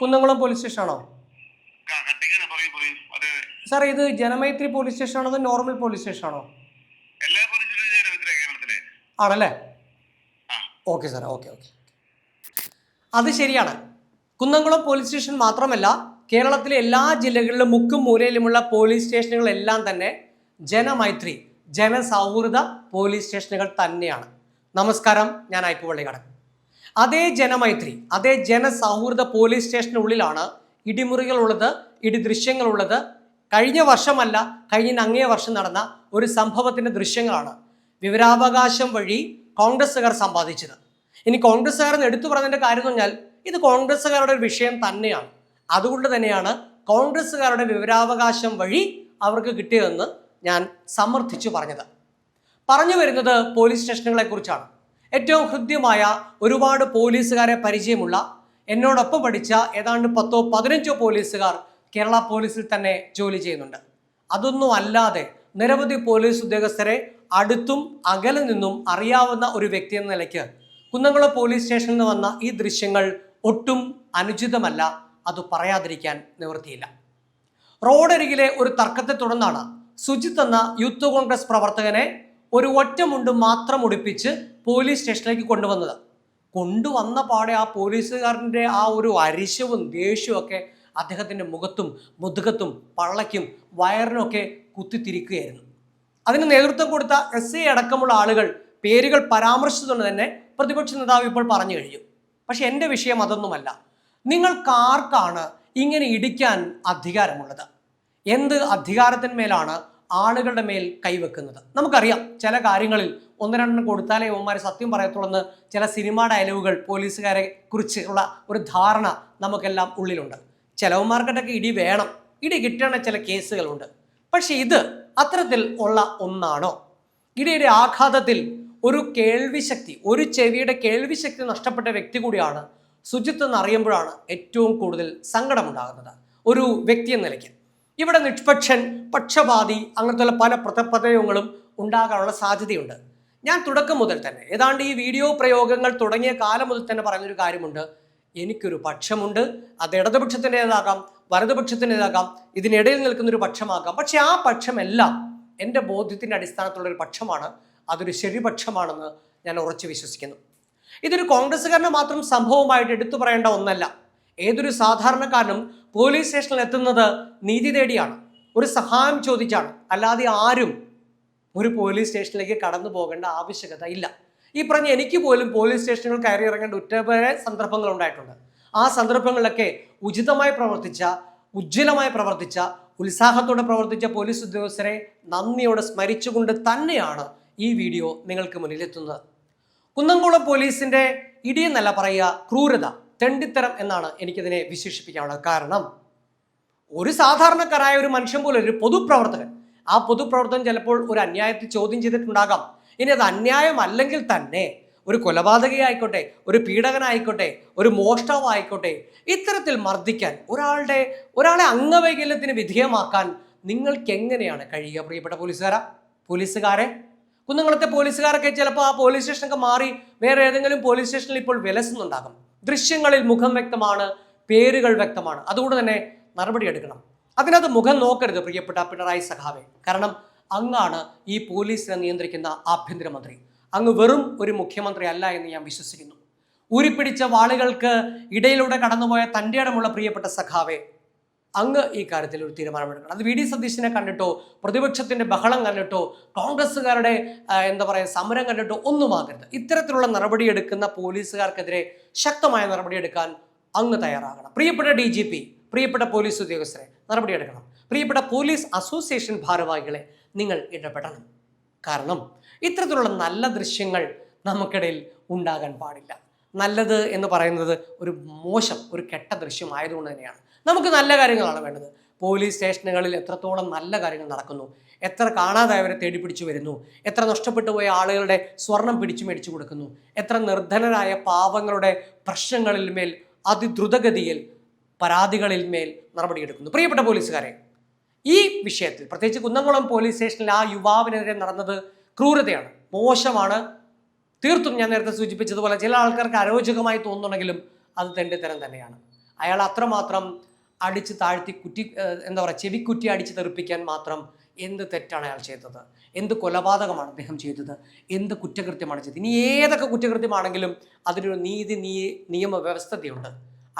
Kunnamkulam police സ്റ്റേഷനാണോ sir ഇത് Janamaithri police സ്റ്റേഷനാണോ അതോ normal police station ആണോ? ആണല്ലേ? ഓക്കെ സാർ ഓക്കെ ഓക്കെ അത് ശരിയാണ്. കുന്നംകുളം പോലീസ് സ്റ്റേഷൻ മാത്രമല്ല കേരളത്തിലെ എല്ലാ ജില്ലകളിലും മുക്കും മൂലയിലുമുള്ള പോലീസ് സ്റ്റേഷനുകളെല്ലാം തന്നെ ജനമൈത്രി ജനസൗഹൃദ പോലീസ് സ്റ്റേഷനുകൾ തന്നെയാണ്. നമസ്കാരം. ഞാൻ ഐപ്പുപള്ളി പള്ളിക്കടൻ അതേ ജനമൈത്രി അതേ ജനസൗഹൃദ പോലീസ് സ്റ്റേഷനുള്ളിലാണ് ഇടിമുറികളുള്ളത് ഇടി ദൃശ്യങ്ങളുള്ളത്. കഴിഞ്ഞ വർഷമല്ല കഴിഞ്ഞ അങ്ങേ വർഷം നടന്ന ഒരു സംഭവത്തിന്റെ ദൃശ്യങ്ങളാണ് വിവരാവകാശം വഴി കോൺഗ്രസ്സുകാർ സമ്പാദിച്ചത്. ഇനി കോൺഗ്രസ്സുകാർ എന്ന് എടുത്തു പറഞ്ഞതിന്റെ കാര്യം എന്ന് പറഞ്ഞാൽ ഇത് കോൺഗ്രസ്സുകാരുടെ ഒരു വിഷയം തന്നെയാണ്. അതുകൊണ്ട് തന്നെയാണ് കോൺഗ്രസ്സുകാരുടെ വിവരാവകാശം വഴി അവർക്ക് കിട്ടിയതെന്ന് ഞാൻ സമർത്ഥിച്ചു പറഞ്ഞത്. പറഞ്ഞു വരുന്നത് പോലീസ് സ്റ്റേഷനുകളെ കുറിച്ചാണ്. ഏറ്റവും ഹൃദ്യമായ ഒരുപാട് പോലീസുകാരെ പരിചയമുള്ള എന്നോടൊപ്പം പഠിച്ച ഏതാണ്ട് പത്തോ പതിനഞ്ചോ പോലീസുകാർ കേരള പോലീസിൽ തന്നെ ജോലി ചെയ്യുന്നുണ്ട്. അതൊന്നും അല്ലാതെ നിരവധി പോലീസ് ഉദ്യോഗസ്ഥരെ അടുത്തും അകലെ നിന്നും അറിയാവുന്ന ഒരു വ്യക്തി എന്ന നിലയ്ക്ക് കുന്നംകുളം പോലീസ് സ്റ്റേഷനിൽ നിന്ന് വന്ന ഈ ദൃശ്യങ്ങൾ ഒട്ടും അനുചിതമല്ല. അത് പറയാതിരിക്കാൻ നിവൃത്തിയില്ല. റോഡരികിലെ ഒരു തർക്കത്തെ തുടർന്നാണ് സുജിത്ത് എന്ന യൂത്ത് കോൺഗ്രസ് പ്രവർത്തകനെ ഒരു ഒറ്റമുണ്ട് മാത്രം ഉടുപ്പിച്ച് പോലീസ് സ്റ്റേഷനിലേക്ക് കൊണ്ടുവന്നത്. കൊണ്ടുവന്ന പാടെ ആ പോലീസുകാരന്റെ ആ ഒരു അരിശവും ദേഷ്യവും ഒക്കെ അദ്ദേഹത്തിന്റെ മുഖത്തും മുതുകത്തും പള്ളയ്ക്കും വയറിനൊക്കെ കുത്തിത്തിരിക്കുകയായിരുന്നു. അതിന് നേതൃത്വം കൊടുത്ത എസ് ഐ അടക്കമുള്ള ആളുകൾ പേരുകൾ പരാമർശിച്ചുകൊണ്ട് തന്നെ പ്രതിപക്ഷ നേതാവ് ഇപ്പോൾ പറഞ്ഞു കഴിഞ്ഞു. പക്ഷെ എന്റെ വിഷയം അതൊന്നുമല്ല. നിങ്ങൾ കാർക്കാണ് ഇങ്ങനെ ഇടിക്കാൻ അധികാരമുള്ളത്? എന്ത് അധികാരത്തിന്മേലാണ് ആളുകളുടെ മേൽ കൈവെക്കുന്നത്. നമുക്കറിയാം ചില കാര്യങ്ങളിൽ ഒന്ന് രണ്ടെണ്ണം കൊടുത്താലേ ഓമാർ സത്യം പറയത്തുള്ളെന്ന് ചില സിനിമാ ഡയലോഗുകൾ പോലീസുകാരെ കുറിച്ചുള്ള ഒരു ധാരണ നമുക്കെല്ലാം ഉള്ളിലുണ്ട്. ചിലവന്മാർക്കിട്ടൊക്കെ ഇടി വേണം. ഇടി കിട്ടേണ്ട ചില കേസുകളുണ്ട്. പക്ഷേ ഇത് അത്തരത്തിൽ ഉള്ള ഒന്നാണോ? ഇടിയുടെ ആഘാതത്തിൽ ഒരു കേൾവിശക്തി ഒരു ചെവിയുടെ കേൾവിശക്തി നഷ്ടപ്പെട്ട വ്യക്തി കൂടിയാണ് ശുചിത്വം എന്ന് അറിയുമ്പോഴാണ് ഏറ്റവും കൂടുതൽ സങ്കടമുണ്ടാകുന്നത്. ഒരു വ്യക്തി എന്ന നിലയ്ക്ക്. ഇവിടെ നിഷ്പക്ഷൻ പക്ഷപാതി അങ്ങനത്തെ പല പ്രതപദയങ്ങളും ഉണ്ടാകാനുള്ള സാധ്യതയുണ്ട്. ഞാൻ തുടക്കം മുതൽ തന്നെ ഏതാണ്ട് ഈ വീഡിയോ പ്രയോഗങ്ങൾ തുടങ്ങിയ കാലം മുതൽ തന്നെ പറയുന്നൊരു കാര്യമുണ്ട്. എനിക്കൊരു പക്ഷമുണ്ട് അത് ഇടതുപക്ഷത്തിന്റെതാകാം വലതുപക്ഷത്തിന്റെതാകാം ഇതിനിടയിൽ നിൽക്കുന്നൊരു പക്ഷമാകാം. പക്ഷെ ആ പക്ഷമെല്ലാം എന്റെ ബോധ്യത്തിന്റെ അടിസ്ഥാനത്തിലുള്ള ഒരു പക്ഷമാണ് അതൊരു ശരിപക്ഷമാണെന്ന് ഞാൻ ഉറച്ചു വിശ്വസിക്കുന്നു. ഇതൊരു കോൺഗ്രസ്സുകാരനെ മാത്രം സംഭവമായിട്ട് എടുത്തു പറയേണ്ട ഒന്നല്ല. ഏതൊരു സാധാരണക്കാരനും പോലീസ് സ്റ്റേഷനിൽ എത്തുന്നത് നീതി തേടിയാണ്. ഒരു സഹായം ചോദിച്ചാണ്. അല്ലാതെ ആരും ഒരു പോലീസ് സ്റ്റേഷനിലേക്ക് കടന്നു പോകേണ്ട ആവശ്യകത ഇല്ല. ഈ പറഞ്ഞ എനിക്ക് പോലും പോലീസ് സ്റ്റേഷനുകൾ കയറി ഇറങ്ങേണ്ട ഒറ്റപേരെ സന്ദർഭങ്ങൾ ഉണ്ടായിട്ടുണ്ട്. ആ സന്ദർഭങ്ങളിലൊക്കെ ഉചിതമായി പ്രവർത്തിച്ച ഉജ്ജ്വലമായി പ്രവർത്തിച്ച ഉത്സാഹത്തോടെ പ്രവർത്തിച്ച പോലീസ് ഉദ്യോഗസ്ഥരെ നന്ദിയോടെ സ്മരിച്ചുകൊണ്ട് തന്നെയാണ് ഈ വീഡിയോ നിങ്ങൾക്ക് മുന്നിലെത്തുന്നത്. കുന്നംകുളം പോലീസിന്റെ ഇടിയെന്നല്ല പറയുക ക്രൂരത. തെണ്ടിത്തരം എന്നാണ് എനിക്കിതിനെ വിശേഷിപ്പിക്കാനുള്ളത് കാരണം. ഒരു സാധാരണക്കാരായ ഒരു മനുഷ്യൻ പോലെ ഒരു പൊതുപ്രവർത്തകൻ. ആ പൊതുപ്രവർത്തകൻ ചിലപ്പോൾ ഒരു അന്യായത്തെ ചോദ്യം ചെയ്തിട്ടുണ്ടാകാം. ഇനി അത് അന്യായമല്ലെങ്കിൽ തന്നെ ഒരു കൊലപാതകയായിക്കോട്ടെ ഒരു പീഡകനായിക്കോട്ടെ ഒരു മോഷ്ടാവായിക്കോട്ടെ ഇത്തരത്തിൽ മർദ്ദിക്കാൻ ഒരാളുടെ ഒരാളെ അംഗവൈകല്യത്തിന് വിധേയമാക്കാൻ നിങ്ങൾക്ക് എങ്ങനെയാണ് കഴിയുക പ്രിയപ്പെട്ട പോലീസുകാരാ? പോലീസുകാരെ? കുന്നംകുളത്തെ പോലീസുകാരൊക്കെ ചിലപ്പോൾ ആ പോലീസ് സ്റ്റേഷനൊക്കെ മാറി വേറെ ഏതെങ്കിലും പോലീസ് സ്റ്റേഷനിൽ ഇപ്പോൾ വിലസുന്നുണ്ടാകും. ദൃശ്യങ്ങളിൽ മുഖം വ്യക്തമാണ് പേരുകൾ വ്യക്തമാണ്. അതുകൊണ്ട് തന്നെ നടപടി എടുക്കണം. അതിനകത്ത് മുഖം നോക്കരുത് പ്രിയപ്പെട്ട പിണറായി സഖാവെ. കാരണം അങ്ങാണ് ഈ പോലീസിനെ നിയന്ത്രിക്കുന്ന ആഭ്യന്തരമന്ത്രി അങ്ങ് വെറും ഒരു മുഖ്യമന്ത്രി അല്ല എന്ന് ഞാൻ വിശ്വസിക്കുന്നു. ഊരിപ്പിടിച്ച വാളുകൾക്ക് ഇടയിലൂടെ കടന്നുപോയ തന്റെ ഇടമുള്ള പ്രിയപ്പെട്ട സഖാവെ അങ്ങ് ഈ കാര്യത്തിൽ ഒരു തീരുമാനമെടുക്കണം. അത് വി ഡി സതീശിനെ കണ്ടിട്ടോ പ്രതിപക്ഷത്തിന്റെ ബഹളം കണ്ടിട്ടോ കോൺഗ്രസ്സുകാരുടെ എന്താ പറയുക സമരം കണ്ടിട്ടോ ഒന്നുമാകരുത് ഇത്തരത്തിലുള്ള നടപടിയെടുക്കുന്ന പോലീസുകാർക്കെതിരെ ശക്തമായ നടപടിയെടുക്കാൻ അങ്ങ് തയ്യാറാകണം. പ്രിയപ്പെട്ട ഡി ജി പി പ്രിയപ്പെട്ട പോലീസ് ഉദ്യോഗസ്ഥരെ നടപടിയെടുക്കണം പ്രിയപ്പെട്ട പോലീസ് അസോസിയേഷൻ ഭാരവാഹികളെ നിങ്ങൾ ഇടപെടണം. കാരണം ഇത്തരത്തിലുള്ള നല്ല ദൃശ്യങ്ങൾ നമുക്കിടയിൽ ഉണ്ടാകാൻ പാടില്ല. നല്ലത് എന്ന് പറയുന്നത് ഒരു മോശം ഒരു കെട്ട ദൃശ്യമായതുകൊണ്ട് തന്നെയാണ്. നമുക്ക് നല്ല കാര്യങ്ങളാണ് വേണ്ടത്. പോലീസ് സ്റ്റേഷനുകളിൽ എത്രത്തോളം നല്ല കാര്യങ്ങൾ നടക്കുന്നു എത്ര കാണാതായവരെ തേടി പിടിച്ചു വരുന്നു എത്ര നഷ്ടപ്പെട്ടു പോയ ആളുകളുടെ സ്വർണം പിടിച്ചു മേടിച്ചു കൊടുക്കുന്നു എത്ര നിർധനരായ പാവങ്ങളുടെ പ്രശ്നങ്ങളിൽ മേൽ അതിദ്രുതഗതിയിൽ പരാതികളിൽ മേൽ നടപടിയെടുക്കുന്നു. പ്രിയപ്പെട്ട പോലീസുകാരെ ഈ വിഷയത്തിൽ പ്രത്യേകിച്ച് കുന്നംകുളം പോലീസ് സ്റ്റേഷനിൽ ആ യുവാവിനെതിരെ നടന്നത് ക്രൂരതയാണ് മോശമാണ്. തീർത്തും ഞാൻ നേരത്തെ സൂചിപ്പിച്ചതുപോലെ ചില ആൾക്കാർക്ക് അരോചകമായി തോന്നുന്നുണ്ടെങ്കിലും അത് തെണ്ടിത്തരം തന്നെയാണ്. അയാൾ അത്രമാത്രം അടിച്ച് താഴ്ത്തി കുറ്റി എന്താ പറയുക ചെവിക്കുറ്റി അടിച്ച് തെറിപ്പിക്കാൻ മാത്രം എന്ത് തെറ്റാണ് അയാൾ ചെയ്തത്? എന്ത് കൊലപാതകമാണ് അദ്ദേഹം ചെയ്തത്? എന്ത് കുറ്റകൃത്യമാണ് ചെയ്തത്? ഇനി ഏതൊക്കെ കുറ്റകൃത്യമാണെങ്കിലും അതിനൊരു നീതി നീ നിയമ വ്യവസ്ഥതയുണ്ട്.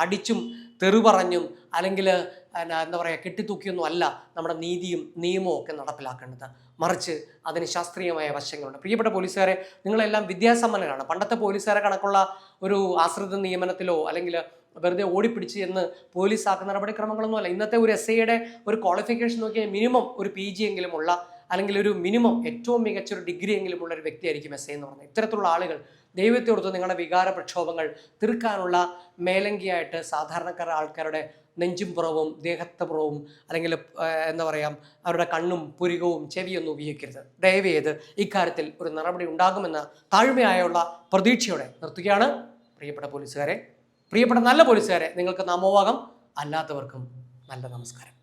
അടിച്ചും തെറി പറഞ്ഞും അല്ലെങ്കിൽ എന്താ പറയുക കെട്ടിത്തൂക്കിയൊന്നും അല്ല നമ്മുടെ നീതിയും നിയമവും ഒക്കെ നടപ്പിലാക്കേണ്ടത്. മറിച്ച് അതിന് ശാസ്ത്രീയമായ വശങ്ങളുണ്ട്. പ്രിയപ്പെട്ട പോലീസുകാരെ നിങ്ങളെല്ലാം വിദ്യാസമ്പന്നരാണ്. പണ്ടത്തെ പോലീസുകാരെ കണക്കുള്ള ഒരു ആശ്രിത നിയമനത്തിലോ അല്ലെങ്കിൽ വെറുതെ ഓടിപ്പിടിച്ച് എന്ന് പോലീസ് ആക്കുന്ന നടപടിക്രമങ്ങളൊന്നുമല്ല ഇന്നത്തെ ഒരു എസ് ഐയുടെ ഒരു ക്വാളിഫിക്കേഷൻ നോക്കിയാൽ മിനിമം ഒരു പി ജി എങ്കിലും ഉള്ള അല്ലെങ്കിൽ ഒരു മിനിമം ഏറ്റവും മികച്ച ഒരു ഡിഗ്രി എങ്കിലും ഉള്ള ഒരു വ്യക്തിയായിരിക്കും എസ് ഐ എന്ന് പറഞ്ഞത് ഇത്തരത്തിലുള്ള ആളുകൾ ദൈവത്തോടത്ത് നിങ്ങളുടെ വികാര പ്രക്ഷോഭങ്ങൾ തീർക്കാനുള്ള മേലങ്കിയായിട്ട് സാധാരണക്കാർ ആൾക്കാരുടെ നെഞ്ചും പുറവും ദേഹത്തെ പുറവും അല്ലെങ്കിൽ എന്താ പറയുക അവരുടെ കണ്ണും പുരികവും ചെവിയൊന്നും ഉപയോഗിക്കരുത്. ദയവ് ചെയ്ത് ഇക്കാര്യത്തിൽ ഒരു നടപടി ഉണ്ടാകുമെന്ന താഴ്മയായുള്ള പ്രതീക്ഷയോടെ നിർത്തുകയാണ്. പ്രിയപ്പെട്ട പോലീസുകാരെ പ്രിയപ്പെട്ട നല്ല പോലീസുകാരെ നിങ്ങൾക്ക് നാമോവാകം അല്ലാത്തവർക്കും നല്ല നമസ്കാരം.